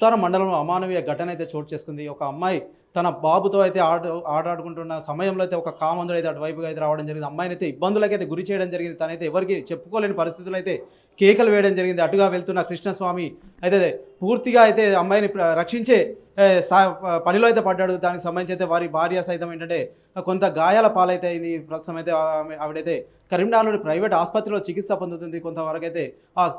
ఉత్తర మండలంలో అమానవీయ ఘటన అయితే చోటు చేసుకుంది. ఒక అమ్మాయి తన బాబుతో అయితే ఆట ఆడాడుకుంటున్న సమయంలో అయితే ఒక కామందుడు అయితే అటువైపుగా అయితే రావడం జరిగింది. అమ్మాయిని అయితే ఇబ్బందులకైతే గురి చేయడం జరిగింది. తనైతే ఎవరికి చెప్పుకోలేని పరిస్థితులు అయితే కేకలు వేయడం జరిగింది. అటుగా వెళ్తున్న కృష్ణస్వామి అయితే పూర్తిగా అయితే అమ్మాయిని రక్షించే సా- పనిలో అయితే పడ్డాడు. దానికి సంబంధించి అయితే వారి భార్య సైతం ఏంటంటే కొంత గాయాల పాలైతే అయింది. ప్రస్తుతం అయితే ఆవిడైతే కరీంనగర్లోని ప్రైవేట్ ఆసుపత్రిలో చికిత్స పొందుతుంది. కొంతవరకు అయితే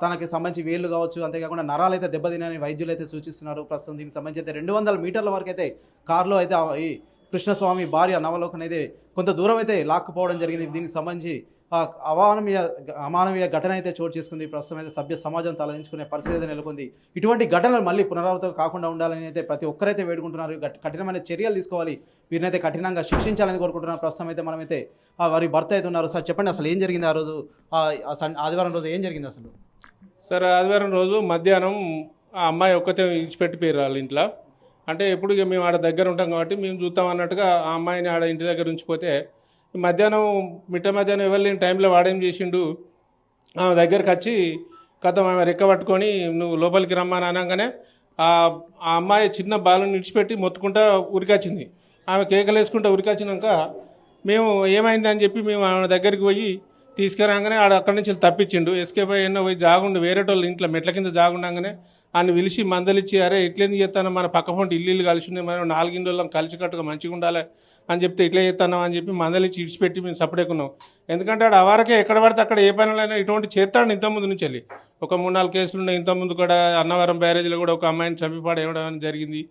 తనకి సంబంధించి వేళ్ళు కావచ్చు. అంతేకాకుండా నరాలు అయితే దెబ్బతినని వైద్యులు అయితే సూచిస్తున్నారు. ప్రస్తుతం దీనికి సంబంధించి అయితే రెండు వందల మీటర్ల వరకు అయితే కారులో అయితే ఈ కృష్ణస్వామి భార్య నవలోకన్ అయితే కొంత దూరం అయితే లాక్కుపోవడం జరిగింది. దీనికి సంబంధించి ఆ అవానవీయ అమానవీయ ఘటన అయితే చోటు చేసుకుంది. ప్రస్తుతం అయితే సభ్య సమాజం తలదించుకునే పరిస్థితి అయితే నెలకొంది. ఇటువంటి ఘటనలు మళ్ళీ పునరావృతం కాకుండా ఉండాలని అయితే ప్రతి ఒక్కరైతే వేడుకుంటున్నారు. కఠినమైన చర్యలు తీసుకోవాలి. వీరినైతే కఠినంగా శిక్షించాలని కోరుకుంటున్నారు ప్రస్తుతం అయితే మనమైతే వారి భర్త అయితే ఉన్నారు. సార్ చెప్పండి అసలు ఏం జరిగింది ఆ రోజు? సన్ ఆదివారం రోజు ఏం జరిగింది అసలు? సరే ఆదివారం రోజు మధ్యాహ్నం ఆ అమ్మాయి ఒక్కతే ఇచ్చిపెట్టిపోయారు వాళ్ళ ఇంట్లో. అంటే ఎప్పుడు ఇక మేము ఆడ దగ్గర ఉంటాం కాబట్టి మేము చూస్తాం అన్నట్టుగా ఆ అమ్మాయిని ఆడ ఇంటి దగ్గర ఉంచిపోతే మధ్యాహ్నం మిట్ట మధ్యాహ్నం ఎవరు లేని టైంలో వాడేం చేసిండు? ఆమె దగ్గరకు వచ్చి కథం ఆమె రెక్క పట్టుకొని నువ్వు లోపలికి రమ్మని అనగానే ఆ అమ్మాయి చిన్న బాలను విడిచిపెట్టి మొత్తుకుంటా ఉరికొచ్చింది. ఆమె కేకలు వేసుకుంటా ఉరికొచ్చినాక మేము ఏమైంది అని చెప్పి మేము ఆమె దగ్గరికి పోయి తీసుకురాగానే ఆడ అక్కడి నుంచి తప్పించిండు. ఎస్కేప్ ఎన్నో పోయి జాగుండు. వేరే ఇంట్లో మెట్ల కింద జాగుండగానే ఆయన పిలిచి మందలిచ్చి అరే ఇట్లేంది చేస్తాను మన పక్క పొంటి ఇల్లు ఇల్లు కలిసి ఉన్నాయి మనం నాలుగింటి కలిసి కట్టుగా మంచిగా ఉండాలి అని చెప్తే ఇట్లా చేస్తాను అని చెప్పి మందలిచ్చి ఇడిచిపెట్టి మేము సపడేకున్నాం ఎందుకంటే ఆడ అవారకే ఎక్కడ పడితే అక్కడ ఏ పనులైనా ఇటువంటి చేస్తాడు ఇంతకుముందు నుంచి వెళ్ళి. ఒక మూడు నాలుగు కేసులు ఉన్నాయి. ఇంతకుముందు కూడా అన్నవరం బ్యారేజ్లో కూడా ఒక అమ్మాయిని చంపిపాడేయడం జరిగింది.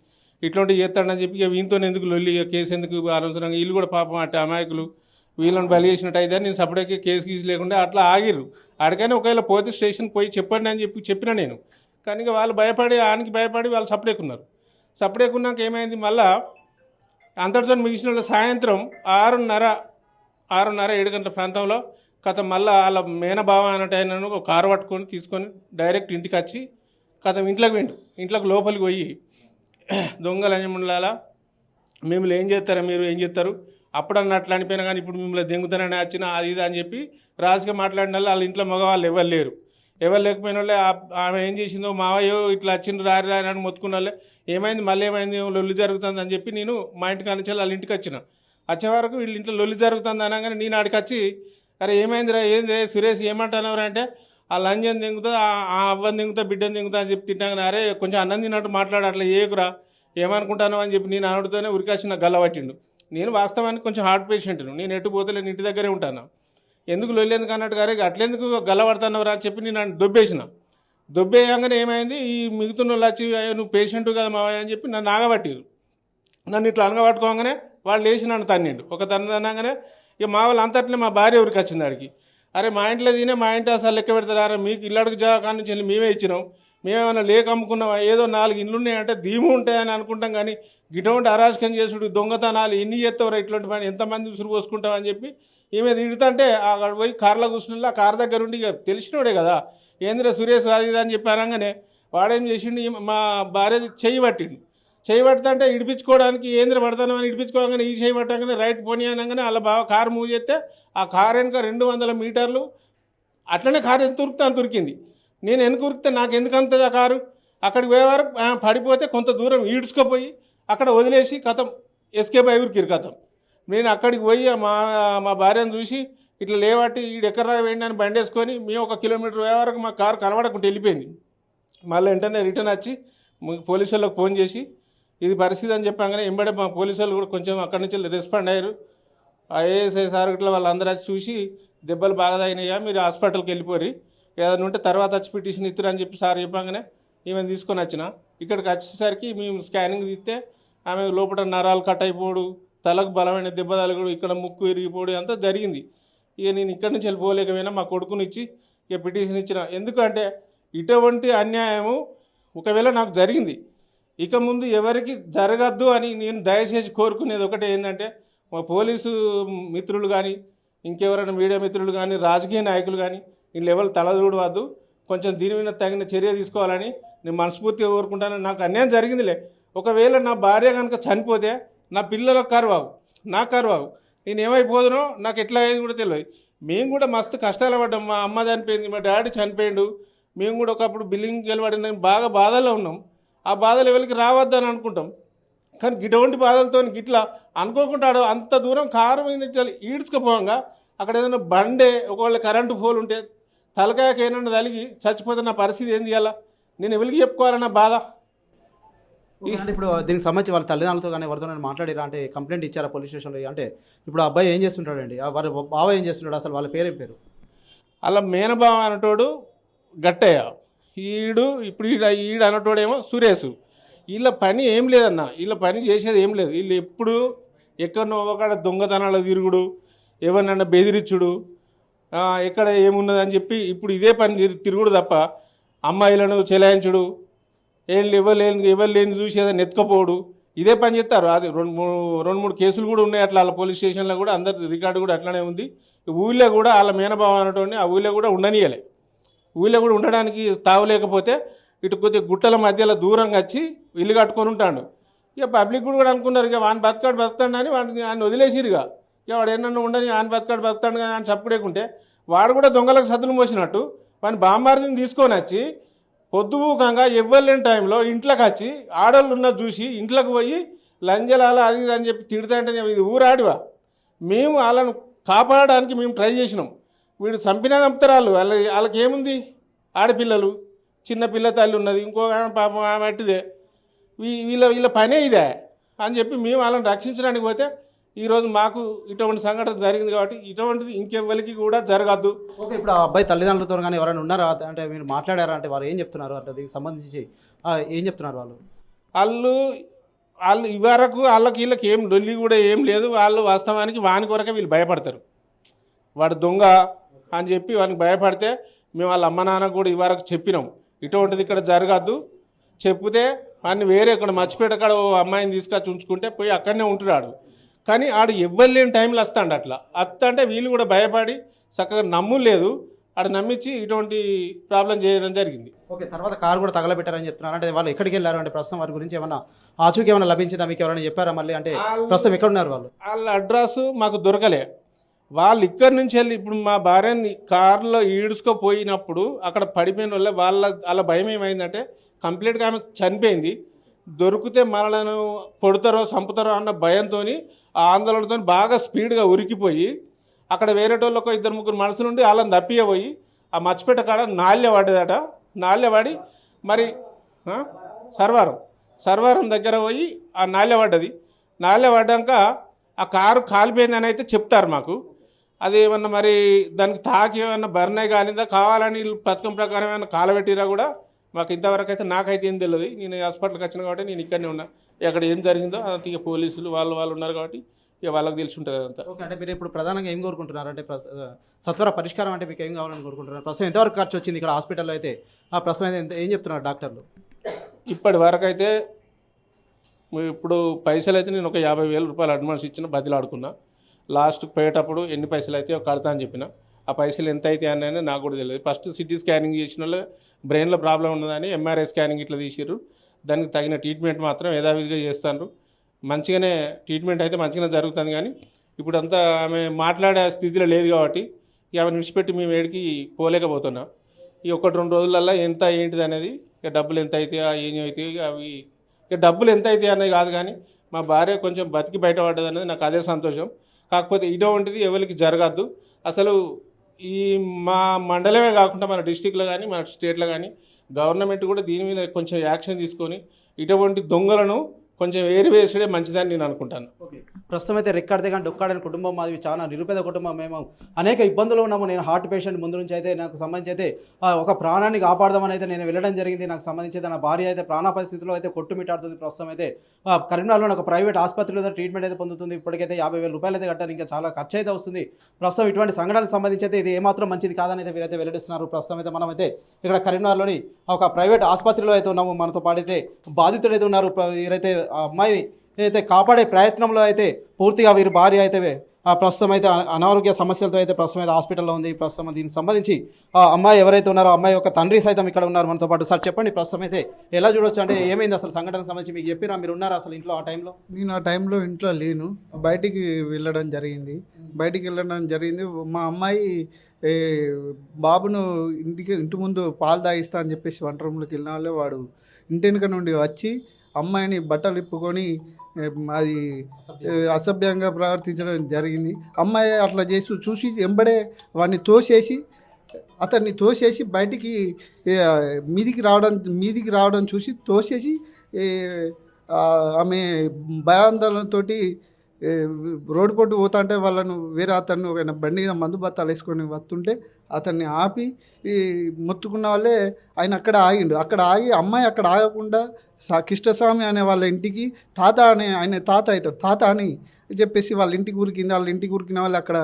ఇట్లాంటివి చేస్తాడని చెప్పి ఇక వీంతో ఎందుకు లొల్లి? ఇక కేసు ఎందుకు? అనవసరంగా వీళ్ళు కూడా పాపం అట్టే అమాయకులు. వీళ్ళని బలి చేసినట్టయితే నేను సపరేట్గా కేసు గీసు లేకుండా అట్లా ఆగిర్రు. ఆడికైనా ఒకవేళ పోతే స్టేషన్ పోయి చెప్పండి అని చెప్పి చెప్పిన నేను. కానీ వాళ్ళు భయపడి ఆనికి భయపడి వాళ్ళు సపరేకున్నారు సపరేకున్నాక ఏమైంది? మళ్ళా అంతటితో మిగిలిన సాయంత్రం ఆరున్నర ఆరున్నర ఏడు గంటల ప్రాంతంలో కథ మళ్ళీ వాళ్ళ మేనభావ అన్నట్టు ఒక కారు పట్టుకొని తీసుకొని డైరెక్ట్ ఇంటికి వచ్చి కథ ఇంట్లోకి వెండు ఇంట్లోకి లోపలికి పోయి దొంగ లంజముండాల మిమ్మల్ని ఏం చేస్తారా? మీరు ఏం చేస్తారు? అప్పుడు అన్నట్లు అనిపోయినా కానీ ఇప్పుడు మిమ్మల్ని దెంగుతానని వచ్చిన అది ఇది అని చెప్పి రాజుగా మాట్లాడిన వాళ్ళు వాళ్ళ ఇంట్లో మగవాళ్ళు ఎవరు లేరు. ఎవరు లేకపోయిన వాళ్ళే ఆమె ఏం చేసిందో మావయ్యో ఇట్లా వచ్చిండ్రు రారి రారి అని మొత్తుకున్న వాళ్ళే ఏమైంది మళ్ళీ ఏమైంది? లొల్లి జరుగుతుంది అని చెప్పి నేను మా ఇంటికి నుంచి వాళ్ళ ఇంటికి వచ్చిన. వచ్చే వరకు వీళ్ళ ఇంట్లో లొల్లి జరుగుతుంది అనగానే నేను ఆడికి వచ్చి అరే ఏమైందిరా ఏంది సురేష్ ఏమంటున్నావురా? అంటే ఆ లంజన్ దింగుతా ఆ అవ్వని దింగుతా బిడ్డని దింగుతా అని చెప్పి తింటాగానే అరే కొంచెం అన్నం తిన్నట్టు మాట్లాడు అట్లా ఏకురా ఏమనుకుంటాను అని చెప్పి నేను అనడుతోనే ఉరికాచి గల్లబట్టిండు నేను వాస్తవానికి కొంచెం హార్ట్ పేషెంట్ను నేను ఎటు పోతలేను ఇంటి దగ్గరే ఉంటాను? ఎందుకు లొల్లేందుకు అన్నట్టు గారే అట్లెందుకు గల్లబడతానవరా అని చెప్పి నేను దొబ్బేసిన. దొబ్బేయంగానే ఏమైంది? ఈ మిగుతున్న వాళ్ళు వచ్చి "అయ్యో, నువ్వు పేషెంట్ కదా మావయ్య అని చెప్పి నన్ను ఆగబట్టిరు నన్ను ఇట్లా అనగబట్టుకోగానే వాళ్ళు లేచి నన్ను తన్నిండు ఒక తన్ను తన్నగానే ఇక మా వాళ్ళు అంతట్లే మా భార్య ఊరికి వచ్చింది అడిగి అరే మా ఇంట్లో తినే మా ఇంటి అసలు లెక్క పెడతారా? మీకు ఇల్లడికి జాగా కాని నుంచి వెళ్ళి మేమే ఇచ్చినాం. మేమేమైనా లేక అమ్ముకున్నాం ఏదో నాలుగు ఇండ్లు ఉన్నాయంటే ధీము ఉంటాయని అనుకుంటాం కానీ ఇటువంటి అరాజకం చేసుడు దొంగతనాలు ఎన్ని చేస్తావు ఇట్లాంటి పని? ఎంతమంది ఉసురు పోసుకుంటామని చెప్పి ఈమె తిడుతుంటే అక్కడ పోయి కార్లో కూర్చుని ఆ కార్ దగ్గర ఉండి తెలిసినోడే కదా. ఏంద్ర సురేష్ అది అని చెప్పి అనగానే వాడేం చేసిండు? మా భార్య చెయ్యి పట్టిండు. చేయి పడుతుంటే ఇడిపించుకోవడానికి ఏంద్ర పడతాను అని ఇడిపించుకోగానే ఈ చేయి పట్టగానే రైట్ పోనీ అనగానే అలా బాగా కారు మూవ్ చేస్తే ఆ కారు వెనుక రెండు వందల మీటర్లు అట్లనే కారు ఎంత ఉరికితే తురికింది నేను వెనుక ఉరికితే నాకు ఎందుకు అంతది ఆ కారు? అక్కడికి పోయే వరకు పడిపోతే కొంత దూరం ఈడ్చుకుపోయి అక్కడ వదిలేసి కథం ఎస్కేప్ అయి ఉరికిరు కథం. నేను అక్కడికి పోయి మా మా భార్యను చూసి ఇట్లా లేవట్టి ఈడు ఎక్కడ వేయండి అని బండి వేసుకొని మేము ఒక కిలోమీటర్ పోయే వరకు మా కారు కనబడకుండా వెళ్ళిపోయింది. మళ్ళీ వెంటనే రిటర్న్ వచ్చి పోలీసు వాళ్ళకి ఫోన్ చేసి ఇది పరిస్థితి అని చెప్పాగానే ఎంబడే మా పోలీసు వాళ్ళు కూడా కొంచెం అక్కడి నుంచి రెస్పాండ్ అయ్యారు. ఐఏఎస్ఐ సార్ ఇట్లా వాళ్ళందరూ వచ్చి చూసి దెబ్బలు బాగా తగినాయా మీరు హాస్పిటల్కి వెళ్ళిపోరి ఏదైనా ఉంటే తర్వాత వచ్చి పిటిషన్ ఇద్దరు అని చెప్పి సార్ చెప్పగానే ఈమెను తీసుకొని వచ్చిన. ఇక్కడికి వచ్చేసరికి మేము స్కానింగ్ తీస్తే ఆమె లోపల నరాలు కట్ అయిపోడు తలకు బలమైన దెబ్బ తలగడు ఇక్కడ ముక్కు ఇరిగిపోడు అంతా జరిగింది. ఇక నేను ఇక్కడి నుంచి వెళ్ళిపోలేకపోయినా మా కొడుకుని ఇచ్చి ఇక పిటిషన్ ఇచ్చిన. ఎందుకంటే ఇటువంటి అన్యాయము ఒకవేళ నాకు జరిగింది ఇక ముందు ఎవరికి జరగద్దు అని నేను దయచేసి కోరుకునేది ఒకటే ఏంటంటే మా పోలీసు మిత్రులు కానీ ఇంకెవరైనా మీడియా మిత్రులు కానీ రాజకీయ నాయకులు కానీ వీళ్ళు ఎవరు తలదూడవద్దు. కొంచెం దీని మీద తగిన చర్య తీసుకోవాలని నేను మనస్ఫూర్తిగా కోరుకుంటాను. నాకు అన్యాయం జరిగిందిలే. ఒకవేళ నా భార్య కనుక చనిపోతే నా పిల్లలకు కరువావు. నా కరువావు. నేను ఏమైపోదునో నాకు ఎట్లా అయ్యేది కూడా తెలియదు. మేము కూడా మస్తు కష్టాలు పడ్డాం. మా అమ్మ చనిపోయింది మా డాడీ చనిపోయిండు. మేము కూడా ఒకప్పుడు బిల్డింగ్కి వెళ్ళబడిన బాగా బాధల్లో ఉన్నాం. ఆ బాధలు ఎవరికి రావద్దని అనుకుంటాం. కానీ ఇటువంటి బాధలతో గిట్లా అనుకోకుండా అంత దూరం కారం ఇట్లా ఈడ్చుకుపోగా అక్కడ ఏదైనా బండే ఒకవేళ కరెంటు పోల్ ఉంటే తలకాయకి ఏమన్నా తలిగి చచ్చిపోతే నా పరిస్థితి ఏంది అలా నేను ఎవరికి చెప్పుకోవాలన్న బాధ? అంటే ఇప్పుడు దీనికి సంబంధించి వాళ్ళ తల్లిదండ్రులతో కానీ ఎవరితో మాట్లాడిరా అంటే కంప్లైంట్ ఇచ్చారా పోలీస్ స్టేషన్లో? అంటే ఇప్పుడు అబ్బాయి ఏం చేస్తుంటాడండి? వారి బావ ఏం చేస్తుంటాడు? అసలు వాళ్ళ పేరేం పేరు? అలా మేనబావ అనటోడు గట్టయ్య. ఈడు ఇప్పుడు ఈడ ఈడు అనటోడేమో సురేష్. వీళ్ళ పని ఏం లేదన్న. వీళ్ళ పని చేసేది ఏం లేదు. వీళ్ళు ఎప్పుడు ఎక్కడనో ఒకడ దొంగతనాలు తిరుగుడు ఎవరినన్నా బెదిరించుడు ఎక్కడ ఏమున్నదని చెప్పి ఇప్పుడు ఇదే పని తిరుగుడు తప్ప అమ్మాయిలను చెలాయించుడు ఏం ఇవ్వలేని ఇవ్వలేని ఎవరు లేని చూసి ఏదైనా ఎత్తుకపోవడు ఇదే పని చేస్తారు అది రెండు మూడు రెండు మూడు కేసులు కూడా ఉన్నాయి. అట్లా వాళ్ళ పోలీస్ స్టేషన్లో కూడా అందరి రికార్డు కూడా అట్లానే ఉంది. ఊళ్ళో కూడా వాళ్ళ మేనభావం అనేటువంటి ఆ ఊళ్ళో కూడా ఉండనియలే. ఊళ్ళో కూడా ఉండడానికి తావలేకపోతే ఇటు కొద్దిగా గుట్టల మధ్యలో దూరంగా వచ్చి ఇల్లు కట్టుకొని ఉంటాడు. ఇక పబ్లిక్ కూడా అనుకున్నారు ఇక వాని బతకాడు బతుకుతాడు అని వాడిని ఆయన వదిలేసిరుగా వాడు ఏమన్నా ఉండని ఆయన బతకాడు బతుకుతాడు కానీ అని చప్పుడేకుంటే వాడు కూడా దొంగలకు సద్దులు మోసినట్టు. వాని బామ్మారిని తీసుకొని వచ్చి పొద్దుబూకంగా ఇవ్వలేని టైంలో ఇంట్లోకి వచ్చి ఆడోళ్ళు ఉన్నది చూసి ఇంట్లోకి పోయి లంజలాల అది అని చెప్పి తిడతాంటే ఇది ఊరాడివా? మేము వాళ్ళను కాపాడడానికి మేము ట్రై చేసినాం. వీడు చంపినా చంపుతారు వాళ్ళు వాళ్ళ వాళ్ళకి ఏముంది? ఆడపిల్లలు చిన్న పిల్ల తల్లి ఉన్నది ఇంకో పాపం ఆమె అట్టిదే. వీ- వీళ్ళ వీళ్ళ పనే ఇదే అని చెప్పి మేము వాళ్ళని రక్షించడానికి పోతే ఈరోజు మాకు ఇటువంటి సంఘటన జరిగింది కాబట్టి ఇటువంటిది ఇంకెవ్వరికి కూడా జరగద్దు. ఓకే ఇప్పుడు ఆ అబ్బాయి తల్లిదండ్రులతో కానీ ఎవరైనా ఉన్నారా? అంటే మీరు మాట్లాడారా? అంటే వారు ఏం చెప్తున్నారు? అంటే దీనికి సంబంధించి ఏం చెప్తున్నారు వాళ్ళు? వాళ్ళు వాళ్ళు ఇవరకు వాళ్ళకి వీళ్ళకి ఏం డొల్లి కూడా ఏం లేదు. వాళ్ళు వాస్తవానికి వాని కొరకే వీళ్ళు భయపడతారు. వాడు దొంగ అని చెప్పి వానికి భయపడితే మేము వాళ్ళ అమ్మ నాన్నకు కూడా ఇవరకు చెప్పినాం. ఇటువంటిది ఇక్కడ జరగద్దు. చెప్తే వాడిని వేరే ఇక్కడ మర్చిపోయేట కాడ ఓ అమ్మాయిని తీసుకొచ్చి ఉంచుకుంటే పోయి అక్కడనే ఉంటున్నాడు. కానీ ఆడు ఎవ్వరు లేని టైంలో వస్తాడు అట్లా. అత్త అంటే వీళ్ళు కూడా భయపడి చక్కగా నమ్ము లేదు. ఆడు నమ్మించి ఇటువంటి ప్రాబ్లం చేయడం జరిగింది. ఓకే తర్వాత కారు కూడా తగలబెట్టారని చెప్తున్నారు. అంటే వాళ్ళు ఎక్కడికి వెళ్ళారు? అంటే ప్రస్తుతం వారి గురించి ఏమన్నా ఆచూకీ ఏమైనా లభించిందా? మీకు ఎవరైనా చెప్పారా మళ్ళీ? అంటే ప్రస్తుతం ఎక్కడ ఉన్నారు వాళ్ళు? వాళ్ళ అడ్రస్ మాకు దొరకలే. వాళ్ళు ఇక్కడి నుంచి వెళ్ళి ఇప్పుడు మా భార్యని కారులో ఈడ్చుకోపోయినప్పుడు అక్కడ పడిపోయిన వల్ల వాళ్ళ వాళ్ళ భయం ఏమైందంటే కంప్లీట్గా ఆమె చనిపోయింది. దొరికితే మనలను కొడతారో చంపుతారో అన్న భయంతో ఆ ఆందోళనతో బాగా స్పీడ్గా ఉరికిపోయి అక్కడ వేరేటోళ్ళకు ఇద్దరు ముగ్గురు మనసు నుండి వాళ్ళని తప్పియబోయి ఆ మర్చిపెట్ట కాడ నాల్య పడ్డదట నాల్య పడి మరి సర్వారం. సర్వారం దగ్గర పోయి ఆ నాల్య పడ్డది నాల్య పడ్డాక ఆ కారు కాలిపోయిందని అయితే చెప్తారు మాకు. అది ఏమన్నా మరి దానికి తాకి ఏమన్నా బర్నే కాలిందా కావాలని పథకం ప్రకారం ఏమైనా కాలబెట్టిరా కూడా? మాకు ఇంతవరకు అయితే నాకైతే ఏం తెలియదు నేను హాస్పిటల్కి వచ్చిన కాబట్టి నేను ఇక్కడనే ఉన్నా. ఎక్కడ ఏం జరిగిందో అదంతా ఇక పోలీసులు వాళ్ళు వాళ్ళు ఉన్నారు కాబట్టి ఇక వాళ్ళకి తెలిసి ఉంటుంది అదంతా. ఓకే అంటే మీరు ఇప్పుడు ప్రధానంగా ఏం కోరుకుంటున్నారు? అంటే సత్వర పరిష్కారం అంటే మీకు ఏం కావాలని కోరుకుంటున్నారు? ప్రస్తుతం ఎంతవరకు ఖర్చు వచ్చింది ఇక్కడ హాస్పిటల్లో అయితే? ఆ ప్రస్తుతం అయితే ఎంత- ఏం చెప్తున్నారు డాక్టర్లు? ఇప్పటి వరకు అయితే ఇప్పుడు పైసలు అయితే నేను ఒక యాభై వేల రూపాయలు అడ్వాన్స్ ఇచ్చిన బదిలాడుకున్నా లాస్ట్కి పోయేటప్పుడు ఎన్ని పైసలు అయితే కడతా అని చెప్పిన. ఆ పైసలు ఎంత అయితే అని నాకు కూడా తెలియదు ఫస్ట్ సిటీ స్కానింగ్ చేసిన వాళ్ళు బ్రెయిన్లో ప్రాబ్లం ఉన్నదని ఎంఆర్ఐ స్కానింగ్ ఇట్లా తీసిర్రు. దానికి తగిన ట్రీట్మెంట్ మాత్రం యథావిధిగా చేస్తారు మంచిగానే ట్రీట్మెంట్ అయితే మంచిగానే జరుగుతుంది కానీ ఇప్పుడు అంతా ఆమె మాట్లాడే స్థితిలో లేదు కాబట్టి ఇక ఆమె విడిచిపెట్టి మేము ఏడికి పోలేకపోతున్నాం. ఈ ఒకటి రెండు రోజులల్లో ఎంత ఏంటిది అనేది ఇక డబ్బులు ఎంత అవుతాయా ఏం అవుతాయి అవి ఇక డబ్బులు ఎంత అవుతాయి అనేది కాదు కానీ మా భార్య కొంచెం బతికి బయటపడ్డది అనేది నాకు అదే సంతోషం. కాకపోతే ఇటువంటిది ఎవరికి జరగద్దు. అసలు ఈ మా మండలమే కాకుండా మన డిస్టిక్లో కానీ మన స్టేట్లో కానీ గవర్నమెంట్ కూడా దీని మీద కొంచెం యాక్షన్ తీసుకొని ఇటువంటి దొంగలను కొంచెం ఏరివేసడే మంచిదని నేను అనుకుంటాను. ఓకే. ప్రస్తుతం అయితే రికార్డ్ కానీ డొక్కాడని కుటుంబం మాది. చాలా నిరుపేద కుటుంబం మేము. అనేక ఇబ్బందులు ఉన్నాము. నేను హార్ట్ పేషెంట్ ముందు నుంచి అయితే నాకు సంబంధించి అయితే ఒక ప్రాణాన్ని కాపాడదామని అయితే నేను వెళ్ళడం జరిగింది. నాకు సంబంధించి నా భార్య అయితే ప్రాణ పరిస్థితిలో అయితే కొట్టుమిట్టాడుతుంది ప్రస్తుతం అయితే ఆ, కరీంనగర్లో ఒక ప్రైవేట్ ఆసుపత్రిలో ట్రీట్మెంట్ అయితే పొందుతుంది. ఇప్పటికైతే యాభై వేల రూపాయలు అయితే కట్టారు. ఇంకా చాలా ఖర్చు అయితే వస్తుంది. ప్రస్తుతం ఇటువంటి సంఘటనకు సంబంధించి అయితే ఇది ఏమాత్రం మంచిది కాదని అయితే వీరైతే వెల్లడిస్తున్నారు. ప్రస్తుతం అయితే మనం అయితే ఇక్కడ కరీంనగర్లోని ఒక ప్రైవేట్ ఆసుపత్రిలో అయితే ఉన్నాము. మనతో పాటైతే బాధితుడు అయితే ఉన్నారు. వీరైతే ఆ అమ్మాయిని ఏదైతే కాపాడే ప్రయత్నంలో అయితే పూర్తిగా వీరి భార్య అయితే ఆ ప్రస్తుతం అయితే అన- అనారోగ్య సమస్యలతో అయితే ప్రస్తుతం అయితే హాస్పిటల్లో ఉంది. ప్రస్తుతం దీనికి సంబంధించి ఆ అమ్మాయి ఎవరైతే ఉన్నారో అమ్మాయి యొక్క తండ్రి సైతం ఇక్కడ ఉన్నారు మనతో పాటు. సార్ చెప్పండి ప్రస్తుతం అయితే ఎలా చూడొచ్చు? అంటే ఏమైంది అసలు సంఘటనకు సంబంధించి మీకు చెప్పిరా? మీరు ఉన్నారా అసలు ఇంట్లో ఆ టైంలో? నేను ఆ టైంలో ఇంట్లో లేను. బయటికి వెళ్ళడం జరిగింది. బయటికి వెళ్ళడం జరిగింది. మా అమ్మాయి బాబును ఇంటికి ఇంటి ముందు పాలు తాగిస్తా అని చెప్పేసి వంట రూమ్లోకి వెళ్ళిన వాళ్ళే వాడు ఇంటి వెనుక నుండి వచ్చి అమ్మాయిని బట్టలు ఇప్పుకొని అది అసభ్యంగా ప్రవర్తించడం జరిగింది. అమ్మాయి అట్లా చేసి చూసి ఎంబడే వాడిని తోసేసి అతన్ని తోసేసి బయటికి మీదికి రావడం మీదికి రావడం చూసి తోసేసి ఆమె భయాందోళనతో రోడ్డు పొట్టు పోతుంటే వాళ్ళను వేరే అతన్ని ఒక బండి మందు బత్తాలు వేసుకొని వస్తుంటే అతన్ని ఆపి ఈ మొత్తుకున్న వాళ్ళే ఆయన అక్కడ ఆగిండు. అక్కడ ఆగి అమ్మాయి అక్కడ ఆగకుండా కిష్టస్వామి అనే వాళ్ళ ఇంటికి తాత అనే ఆయన తాత అవుతాడు. తాత అని చెప్పేసి వాళ్ళ ఇంటికి ఊరికింది వాళ్ళ ఇంటికి ఊరికిన వాళ్ళు అక్కడ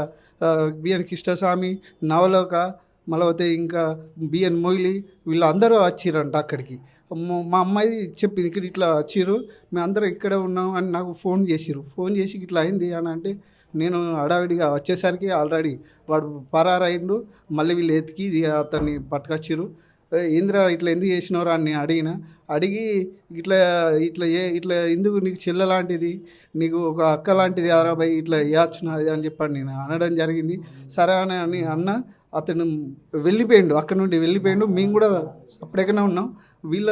బిఎన్ కిష్టస్వామి నవలోక మలవతే ఇంకా బిఎన్ మొయిలి వీళ్ళందరూ వచ్చిరంట అక్కడికి. మా అమ్మాయి చెప్పింది ఇక్కడ ఇట్లా వచ్చిర్రు మేము అందరం ఇక్కడే ఉన్నాం అని నాకు ఫోన్ చేసిర్రు. ఫోన్ చేసి ఇట్లా అయింది అని అంటే నేను హడావిడిగా వచ్చేసరికి ఆల్రెడీ వాడు పరారైండు మళ్ళీ వీళ్ళు ఎతికి అతన్ని పట్టుకొచ్చిర్రు. ఏందిరా ఇట్లా ఎందుకు చేసినవరా? అని నేను అడిగిన. అడిగి ఇట్లా ఇట్లా ఏ ఇట్లా ఎందుకు నీకు చెల్ల లాంటిది? నీకు ఒక అక్క లాంటిది అరాబాయి ఇట్లా ఇవ్వచ్చునా అది అని చెప్పాను నేను అనడం జరిగింది. సరే అని అని అన్న అతను వెళ్ళిపోయిండు. అక్కడ నుండి వెళ్ళిపోయిండు. మేము కూడా అప్పుడెక్కనే ఉన్నాం. వీళ్ళ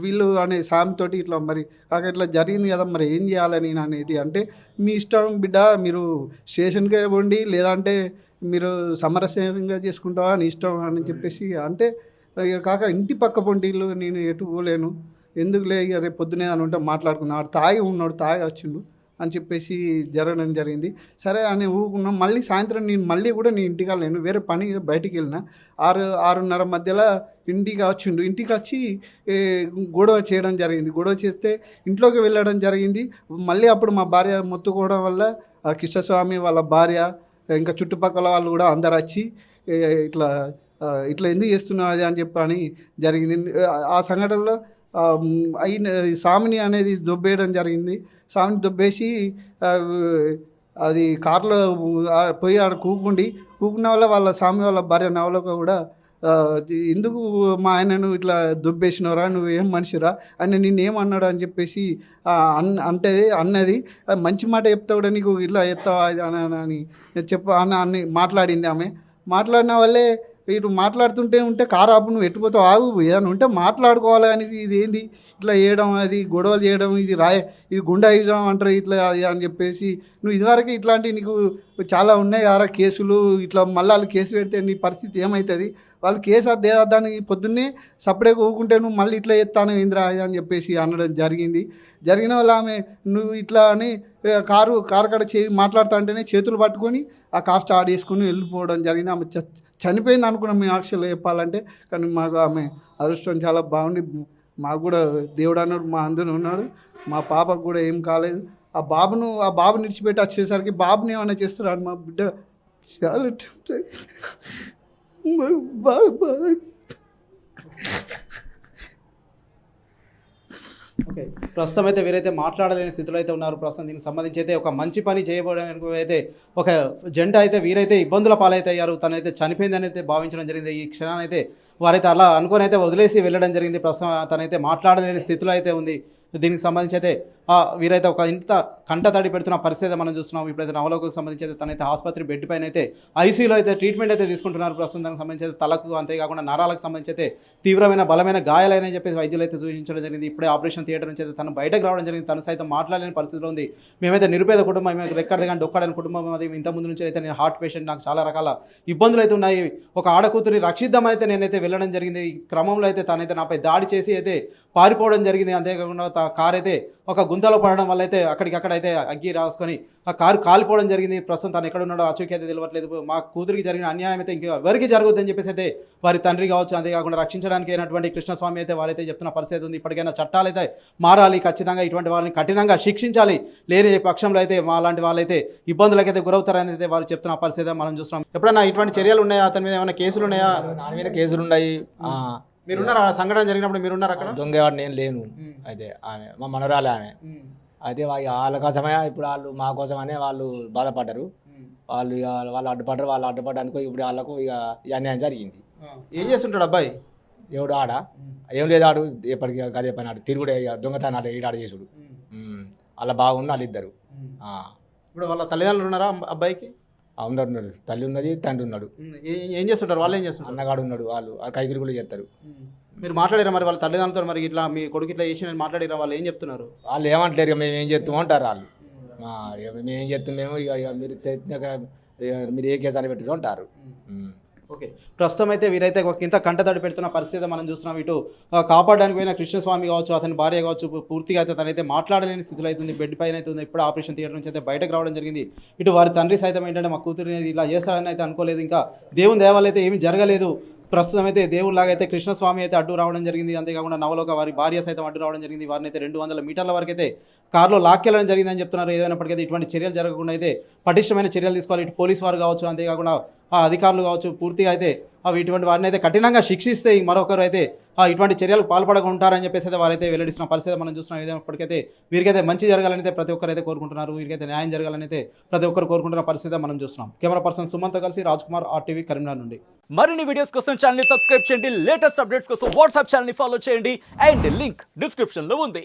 వీళ్ళు అనే సామెతోటి ఇట్లా మరి కాక ఇట్లా జరిగింది కదా మరి ఏం చేయాలని నేను అనేది అంటే మీ ఇష్టం బిడ్డ మీరు స్టేషన్కే పోండి. లేదంటే మీరు సమరస్యంగా చేసుకుంటావా? అని ఇష్టం అని చెప్పేసి అంటే ఇక కాక ఇంటి పక్క పొంటిళ్ళు నేను ఎటు పోలేను. ఎందుకులే ఇక రేపు పొద్దునే అని ఉంటే ఆడు తాగి ఉన్నాడు తాగి వచ్చిండు అని చెప్పేసి జరగడం జరిగింది. సరే అని ఊరుకున్నాం. మళ్ళీ సాయంత్రం నేను మళ్ళీ కూడా నేను ఇంటికి వెళ్ళాను వేరే పని బయటికి వెళ్ళిన. ఆరు ఆరున్నర మధ్యలో ఇంటికి వచ్చిండు. ఇంటికి వచ్చి గొడవ చేయడం జరిగింది. గొడవ చేస్తే ఇంట్లోకి వెళ్ళడం జరిగింది. మళ్ళీ అప్పుడు మా భార్య మొత్తుకోవడం వల్ల ఆ కృష్ణస్వామి వాళ్ళ భార్య ఇంకా చుట్టుపక్కల వాళ్ళు కూడా అందరు వచ్చి ఇట్లా ఇట్లా ఎందుకు చేస్తున్నావు అది అని చెప్పని అని జరిగింది. ఆ- సంఘటనలో అయిన సామిని అనేది దొబ్బేయడం జరిగింది. సామిని దొబ్బేసి అది కారులో పోయి ఆడ కూకుండి కూకున్న వల్ల వాళ్ళ స్వామి వాళ్ళ భార్య నవలక కూడా ఎందుకు మా ఆయనను ఇట్లా దొబ్బేసినవరా నువ్వు ఏం మనిషిరా? అని నేనేమన్నాడు అని చెప్పేసి అన్ అంటే అన్నది మంచి మాట చెప్తా కూడా నీకు ఇట్లా ఎత్తావా అని అని- చెప్ప అని అన్ని మాట్లాడింది ఆమె. మాట్లాడిన వల్లే ఇటు మాట్లాడుతుంటే ఉంటే కారు ఆపు నువ్వు ఎట్టుపోతావు ఆగు ఏదైనా ఉంటే మాట్లాడుకోవాలి అనేది ఇది ఏంది? ఇట్లా చేయడం అది గొడవలు చేయడం ఇది రాయ ఇది గుండాయిజం అంటారు ఇట్లా అది అని చెప్పేసి. నువ్వు ఇదివరకు ఇట్లాంటి నీకు చాలా ఉన్నాయి కదా కేసులు ఇట్లా మళ్ళీ వాళ్ళు కేసు పెడితే నీ పరిస్థితి ఏమవుతుంది వాళ్ళు కేసు అదే దానికి పొద్దున్నే సపరేట్ ఊకుంటే నువ్వు మళ్ళీ ఇట్లా ఎత్తాను ఇంద్రా అది అని చెప్పేసి అనడం జరిగింది. జరిగిన వాళ్ళు ఆమె నువ్వు ఇట్లా అని కారు కారు కాడ చే మాట్లాడుతా అంటేనే చేతులు పట్టుకొని ఆ కార్ స్టార్ట్ చేసుకుని వెళ్ళిపోవడం జరిగింది. ఆమె చ- చనిపోయింది అనుకున్నాం మేము ఆక్షలు చెప్పాలంటే కానీ మాకు ఆమె అదృష్టం చాలా బాగుంది. మాకు కూడా దేవుడు అన్నాడు మా అందరూ ఉన్నాడు. మా పాపకు కూడా ఏం కాలేదు. ఆ బాబును ఆ బాబుని విడిచిపెట్టి వచ్చేసరికి బాబుని ఏమైనా చేస్తున్నాడు మా బిడ్డ? చాలా attempt అయ్యి- ఓకే ప్రస్తుతం అయితే వీరైతే మాట్లాడలేని స్థితిలో అయితే ఉన్నారు. ప్రస్తుతం దీనికి సంబంధించి అయితే ఒక మంచి పని చేయబడడానికి అయితే ఒక జంట అయితే వీరైతే ఇబ్బందుల పాలైతే అయ్యారు తనైతే చనిపోయిందని అయితే భావించడం జరిగింది. ఈ క్షణాన్ని అయితే వారైతే అలా అనుకొని అయితే వదిలేసి వెళ్ళడం జరిగింది. ప్రస్తుతం తనైతే మాట్లాడలేని స్థితిలో అయితే ఉంది. దీనికి సంబంధించి అయితే వీరైతే ఒక ఇంత కంటతడి పెడుతున్న పరిస్థితి అయితే మనం చూస్తున్నాం. ఇప్పుడైతే నవలోకకు సంబంధించి అయితే తనైతే ఆసుపత్రి బెడ్ పైన అయితే ఐసీయూలో అయితే ట్రీట్మెంట్ అయితే తీసుకుంటున్నారు. ప్రస్తుతం దానికి సంబంధించి అయితే తలకు అంతేకాకుండా నరాలకు సంబంధించి అయితే తీవ్రమైన బలమైన గాయాలని చెప్పేసి వైద్యులు అయితే సూచించడం జరిగింది. ఇప్పుడే ఆపరేషన్ థియేటర్ నుంచి అయితే తను బయటకు రావడం జరిగింది. తను సైతం మాట్లాడలేని పరిస్థితిలో ఉంది. మేమైతే నిరుపేద కుటుంబం మేము రెక్కడది కానీ డొక్కడని కుటుంబం అది ఇంత ముందు నుంచి అయితే నేను హార్ట్ పేషెంట్ నాకు చాలా రకాల ఇబ్బందులు అయితే ఉన్నాయి. ఒక ఆడకూతురిని రక్షిద్దామైతే నేనైతే వెళ్ళడం జరిగింది. ఈ క్రమంలో అయితే తనైతే నాపై దాడి చేసి అయితే పారిపోవడం జరిగింది. అంతేకాకుండా కార్ అయితే ఒక గుంతలో పడడం వల్ల అయితే అక్కడికక్కడ అయితే అగ్గి రాసుకొని ఆ కారు కాలిపోవడం జరిగింది. ప్రస్తుతం తను ఎక్కడ ఉన్నాడో అచూకి అయితే తెలియట్లేదు మా కూతురికి జరిగిన అన్యాయం అయితే ఇంకా ఎవరికి జరగొద్దని చెప్పేసి అయితే వారి తండ్రి కావచ్చు అంతేకాకుండా రక్షించడానికి అయినటువంటి కృష్ణస్వామి అయితే వారైతే చెప్తున్న పరిస్థితి ఉంది. ఇప్పటికైనా చట్టాలు అయితే మారాలి. ఖచ్చితంగా ఇటువంటి వాళ్ళని కఠినంగా శిక్షించాలి. లేని పక్షంలో అయితే మా లాంటి వాళ్ళైతే ఇబ్బందులకైతే గురవుతారని అయితే వారు చెప్తున్న పరిస్థితి మనం చూస్తున్నాం. ఎప్పుడైనా ఇటువంటి చర్యలు ఉన్నాయా? అతని మీద ఏమైనా కేసులు ఉన్నాయా? నా మీద కేసులు ఉన్నాయి మీరున్నారా? సంఘటన జరిగినప్పుడు మీరున్నారు అక్కడ? దొంగవాడు నేను లేను. అయితే ఆమె మా మనరాలే ఆమె. అయితే వాళ్ళ కోసమే ఇప్పుడు వాళ్ళు మా కోసమనే వాళ్ళు బాధపడ్డారు. వాళ్ళు ఇక వాళ్ళు అడ్డుపడ్డారు వాళ్ళు అడ్డుపడ్డందుకు ఇప్పుడు వాళ్ళకు ఇక ఈ అన్యాయం జరిగింది. ఏం చేస్తుంటాడు అబ్బాయి? ఎవడు ఆడ? ఏం లేదు ఆడు ఎప్పటికీ గదే పని ఆడు. తిరుగుడే ఇక దొంగతనాలు ఈడాడు చేసుడు. ఉమ్. వాళ్ళ బాగుండు వాళ్ళిద్దరు. ఆ. ఇప్పుడు వాళ్ళ తల్లిదండ్రులు ఉన్నారా అబ్బాయికి? ఆ ఉన్నారు తల్లి ఉన్నది తండ్రి ఉన్నాడు. ఏ- చేస్తుంటారు? వాళ్ళు ఏం చేస్తుంటారు? అన్నగాడు ఉన్నాడు వాళ్ళు ఆ కైకిలు కూడా చేస్తారు. మీరు మాట్లాడారా మరి వాళ్ళ తల్లిదండ్రులతో మరి ఇట్లా మీ కొడుకు ఇట్లా చేసి మాట్లాడిరా వాళ్ళు ఏం చెప్తున్నారు? వాళ్ళు ఏమంటలేరు ఇక మేము ఏం చేస్తాం అంటారు వాళ్ళు. మేము ఏం చేస్తున్నాము ఇక ఇక మీరు మీరు ఏ కేసు అని అంటారు. ఉమ్. ఓకే. ప్రస్తుతం అయితే వీరైతే ఇంత కంటతడి పెడుతున్న పరిస్థితి మనం చూస్తున్నాం. ఇటు కాపాడడానికి పోయిన కృష్ణస్వామి కావచ్చు అతని భార్య కావచ్చు పూర్తిగా అయితే తనైతే మాట్లాడలేని స్థితిలో అవుతుంది బెడ్ పైన అయితే ఉంది. ఇప్పుడు ఆపరేషన్ థియేటర్ నుంచి అయితే బయటకు రావడం జరిగింది. ఇటు వారి తండ్రి సైతం ఏంటంటే మా కూతురిని ఇలా చేస్తారని అయితే అనుకోలేదు. ఇంకా దేవుని దేవాలు అయితే ఏమీ జరగలేదు. ప్రస్తుతం అయితే దేవుళ్ళలాగా అయితే కృష్ణస్వామి అయితే అడ్డు రావడం జరిగింది. అంతేకాకుండా నవలోక వారి భార్య సైతం అడ్డు రావడం జరిగింది. వారిని అయితే రెండు వందల మీటర్ల వరకు అయితే కారులో లాక్కెళ్ళడం జరిగిందని చెప్తున్నారు. ఏదైనప్పటికైతే ఇటువంటి చర్యలు జరగకుండా అయితే పటిష్టమైన చర్యలు తీసుకోవాలి. ఇటు పోలీస్ వారు కావచ్చు అంతేకాకుండా ఆ అధికారులు కావచ్చు పూర్తిగా అయితే అవి ఇటువంటి వారిని అయితే కఠినంగా శిక్షిస్తే మరొకరు అయితే ఇటువంటి చర్యలకు పాల్పడకుండా ఉంటారని చెప్పేసి అయితే వారైతే వెల్లడిస్తున్న పరిస్థితి మనం చూస్తున్నాం. ఏదైనప్పటికైతే వీరికైతే మంచి జరగాలని ప్రతి ఒక్కరైతే కోరుకుంటున్నారు. వీరికైతే న్యాయం జరగాలని అయితే ప్రతి ఒక్కరు కోరుకుంటున్న పరిస్థితి మనం చూస్తున్నాం. కెమెరా పర్సన్ సుమంత్తో కలిసి రాజ్ కుమార్ ఆర్టీవీ కరీంనగర్ నుండి. మరిన్ని వీడియోస్ కోసం ఛానల్ సబ్స్క్రైబ్ చేయండి. లేటెస్ట్ అప్డేట్స్ కోసం వాట్సాప్ ఛానల్ని ఫాలో చేయండి. అండ్ లింక్ డిస్క్రిప్షన్లో ఉంది.